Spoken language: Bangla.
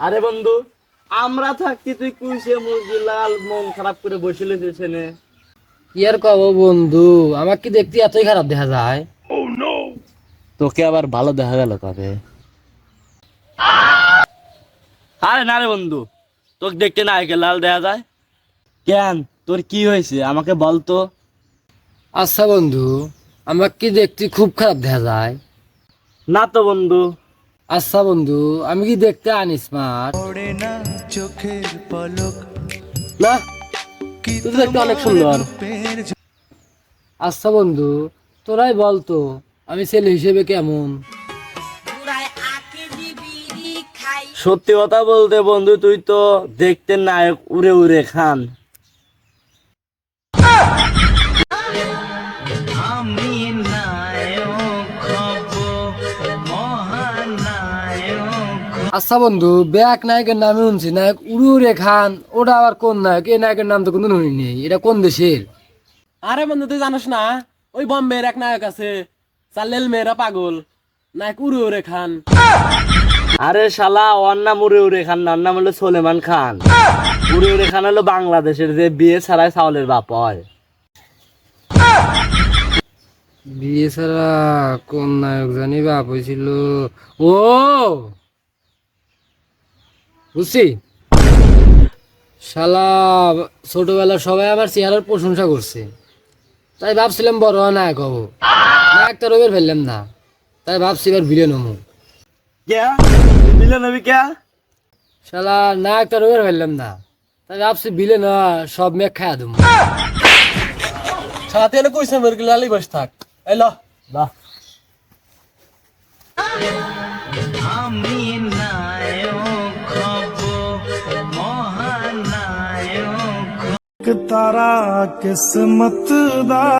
আরে বন্ধু আমরা থাকতে তুই কুইসে মুরগি লাল মন খারাপ করে বসে এখানে কি আর কব বন্ধু আমার কি দেখতে এতই খারাপ দেখা যায়? তোকে আবার ভালো দেখা গেল কবে? আরে না রে বন্ধু তোকে দেখতে না একে লাল দেখা যায়? কেন? তোর কি হয়েছে? আমাকে বল তো। আচ্ছা বন্ধু আমার কি দেখতে খুব খারাপ দেখা যায়। না তো বন্ধু। আচ্ছা বন্ধু আমি কি দেখতে আনি স্মার্ট না তুই দেখতে অনেক সুন্দর। আচ্ছা বন্ধু তোরাই বলতো আমি ছেলে হিসেবে কেমন? সত্যি কথা বলতে বন্ধু তুই তো দেখতে নায়ক উড়ে উড়ে খান। আচ্ছা বন্ধু ব্যাক নায়কের নামে শুনছি নায়ক উড়ুরে খান ওটা আবার কোন নায়ক? এই নায়কের নাম তো কোনো শুনি নেই এটা কোন দেশের? আরে বন্ধু তুই জানিস না ওই বম্বের এক নায়ক আছে চালেল মেয়েরা পাগল নায়ক উড়ে উড়ে খান। আরে শালা ওর নাম উড়ে উড়ে খান না ওর নাম হলো সোলেমান খান। উড়ে উড়ে খান হলো বাংলাদেশের যে বিয়ে ছাড়াই চাউলের বাপ হয়। বিয়ে ছাড়া কোন নায়ক জানি বাপ হয়েছিল। ও! বুঝছি? শালা ছোটবেলা সবাই আমার চেহারার প্রশংসা করছে। তাই ভাবছিলাম বড় নায়ক হব। নায়ক তো রবের ফেললাম না। তাই ভাবছি এবার ভিলেন হব দিলে নবী কে? শালা রবের ফেললাম না। তাই ভাবছি ভিলেন সব মেঘ খায়া দেবো। সাথে এনে কইছে মুরগি লালি বসে থাক? এই ল ল আমি নায়ক তারা কিসমত দা